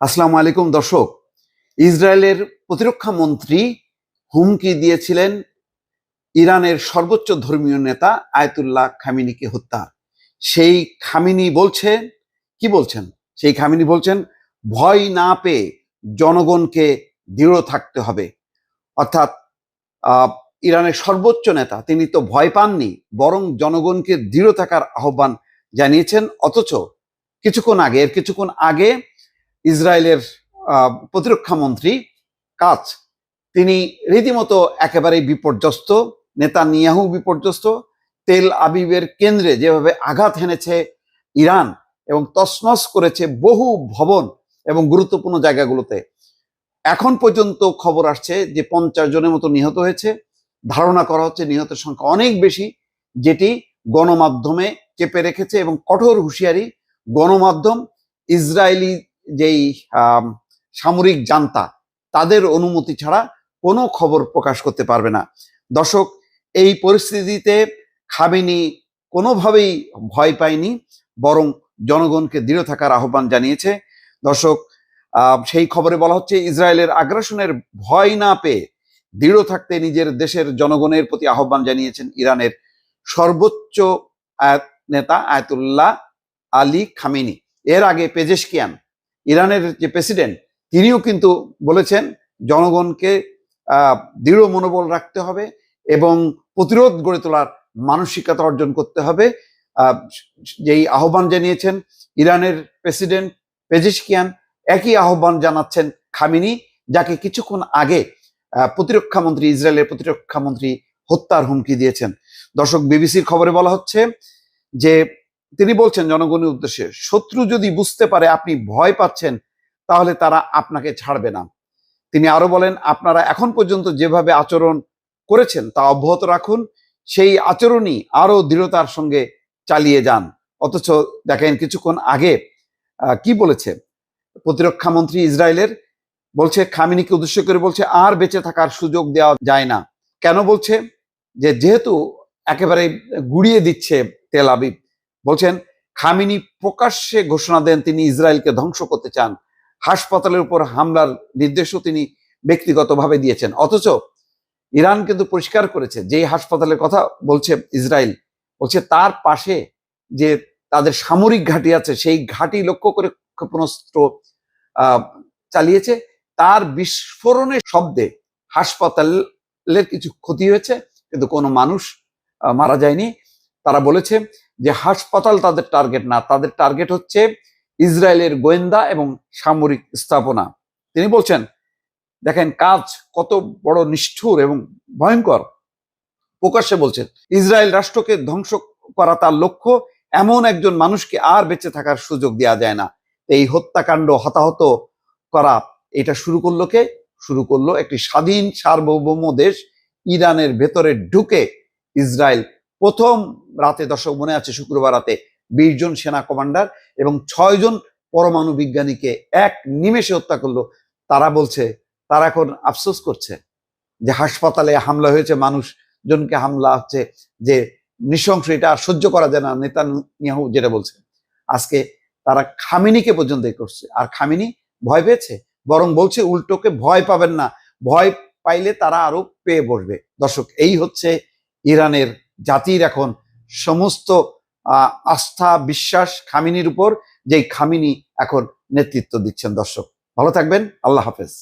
আসসালামু আলাইকুম, দর্শক। ইসরায়েলের প্রতিরক্ষা মন্ত্রী হুমকি দিয়েছিলেন ইরানের সর্বোচ্চ ধর্মীয় নেতা আয়তুল্লাহ খামিনিকে হত্যা। সেই খামিনি বলছেন, কি বলছেন? সেই খামিনি বলছেন, ভয় না পেয়ে জনগণকে দৃঢ় থাকতে হবে। অর্থাৎ ইরানের সর্বোচ্চ নেতা, তিনি তো ভয় পাননি, বরং জনগণকে দৃঢ় থাকার আহ্বান জানিয়েছেন। অথচ কিছুক্ষণ আগে, এর কিছুক্ষণ আগে ইসরায়েলের প্রতিরক্ষা মন্ত্রী কাজ। তিনি রীতিমতো একেবারেই বিপর্যস্ত নেতা নিয়াহু বিপর্যস্ত। তেল আবিবের কেন্দ্রে যেভাবে আঘাত হেনেছে ইরান এবং তছনছ করেছে বহু ভবন এবং গুরুত্বপূর্ণ জায়গাগুলোতে। এখন পর্যন্ত খবর আসছে যে পঞ্চাশ জনের মতো নিহত হয়েছে। ধারণা করা হচ্ছে নিহতের সংখ্যা অনেক বেশি, যেটি গণমাধ্যমে চেপে রেখেছে এবং কঠোর হুঁশিয়ারি। গণমাধ্যম, ইসরায়েলি যেই সামরিক জান্তা, তাদের অনুমতি ছাড়া কোনো খবর প্রকাশ করতে পারবে না। দর্শক, এই পরিস্থিতিতে খামেনি কোনোভাবেই ভয় পায়নি, বরং জনগণকে দৃঢ় থাকার আহ্বান জানিয়েছে। দর্শক সেই খবরে বলা হচ্ছে, ইসরায়েলের আগ্রাসনের ভয় না পেয়ে দৃঢ় থাকতে নিজের দেশের জনগণের প্রতি আহ্বান জানিয়েছেন ইরানের সর্বোচ্চ নেতা আয়াতুল্লাহ আলী খামেনি। এর আগে পেজেশকিয়ান ইরানের যে প্রেসিডেন্ট, তিনিও কিন্তু বলেছেন, জনগণকে দৃঢ় মনোবল রাখতে হবে এবং প্রতিরোধ গড়ে তোলার মানসিকতা অর্জন করতে হবে। যেই আহ্বান জানিয়েছেন ইরানের প্রেসিডেন্ট পেজিশকিয়ান, একই আহ্বান জানাচ্ছেন খামিনি, যাকে কিছুক্ষণ আগে প্রতিরক্ষা মন্ত্রী, ইসরায়েলের প্রতিরক্ষা মন্ত্রী হত্যার হুমকি দিয়েছেন। দর্শক, বিবিসির খবরে বলা হচ্ছে যে তিনি বলছেন জনগণের উদ্দেশ্যে, শত্রু যদি বুঝতে পারে আপনি ভয় পাচ্ছেন, তাহলে তারা আপনাকে ছাড়বে না। তিনি আরও বলেন, আপনারা এখন পর্যন্ত যেভাবে আচরণ করেছেন তা অব্যাহত রাখুন, সেই আচরণই আরও দৃঢ়তার সঙ্গে চালিয়ে যান। অথচ দেখেন কিছুক্ষণ আগে কি বলেছে? প্রতিরক্ষা মন্ত্রী ইসরায়েলের বলছে, খামিনিকে উদ্দেশ্য করে বলছে, আর বেঁচে থাকার সুযোগ দেওয়া যায় না। কেন বলছে? যে যেহেতু একেবারে গুড়িয়ে দিচ্ছে তেল আবিব বলছেন, খামিনি প্রকাশ্যে ঘোষণা দেন তিনি ইসরায়েলকে ধ্বংস করতে চান। হাসপাতালের উপর হামলার নির্দেশও তিনি ব্যক্তিগতভাবে দিয়েছেন। অথচ ইরান কিন্তু পরিষ্কার করেছে যে হাসপাতালের কথা বলছে ইসরায়েল, বলছে তার পাশে যে তাদের সামরিক ঘাঁটি আছে, সেই ঘাঁটি লক্ষ্য করে ক্ষেপণাস্ত্র চালিয়েছে। তার বিস্ফোরণের শব্দে হাসপাতালের কিছু ক্ষতি হয়েছে, কিন্তু কোনো মানুষ মারা যায়নি। তারা বলেছে যে হাসপাতাল তাদের টার্গেট না, তাদের টার্গেট হচ্ছে ইসরায়েলের গোয়েন্দা এবং সামরিক স্থাপনা। তিনি বলছেন, দেখেন কাজ কত বড় নিষ্ঠুর এবং ভয়ঙ্কর। প্রকাশ্যে বলছেন, ইসরায়েল রাষ্ট্রকে ধ্বংস করা তার লক্ষ্য, এমন একজন মানুষকে আর বেঁচে থাকার সুযোগ দেওয়া যায় না। এই হত্যাকাণ্ড হতাহত করা, এটা শুরু করল কে? শুরু করল একটি স্বাধীন সার্বভৌম দেশ, ইরানের ভেতরে ঢুকে ইসরায়েল প্রথম রাতে দর্শক মনে আছে শুক্রবার রাতে বিশ জন সেনা কমান্ডার এবং ছয় জন পরমাণু বিজ্ঞানীকে এক নিমেষে হত্যা করল। তারা বলছে, তারা এখন আফসোস করছে যে হাসপাতালে হামলা হয়েছে মানুষ জনকে হামলা হচ্ছে যে নৃশংস, এটা আর সহ্য করা যায় না, নেতানিয়াহু যেটা বলছে। আজকে তারা খামিনিকে পর্যন্ত করছে। আর খামিনি ভয় পেয়েছে? বরং বলছে, উল্টোকে ভয় পাবেন না। ভয় পাইলে তারা আরও পেয়ে বসবে। দর্শক, এই হচ্ছে ইরানের জাতির এখন সমস্ত আস্থা, বিশ্বাস খামিনীর উপর, যেই খামিনী এখন নেতৃত্ব দিচ্ছেন দর্শক। ভালো থাকবেন, আল্লাহ হাফেজ।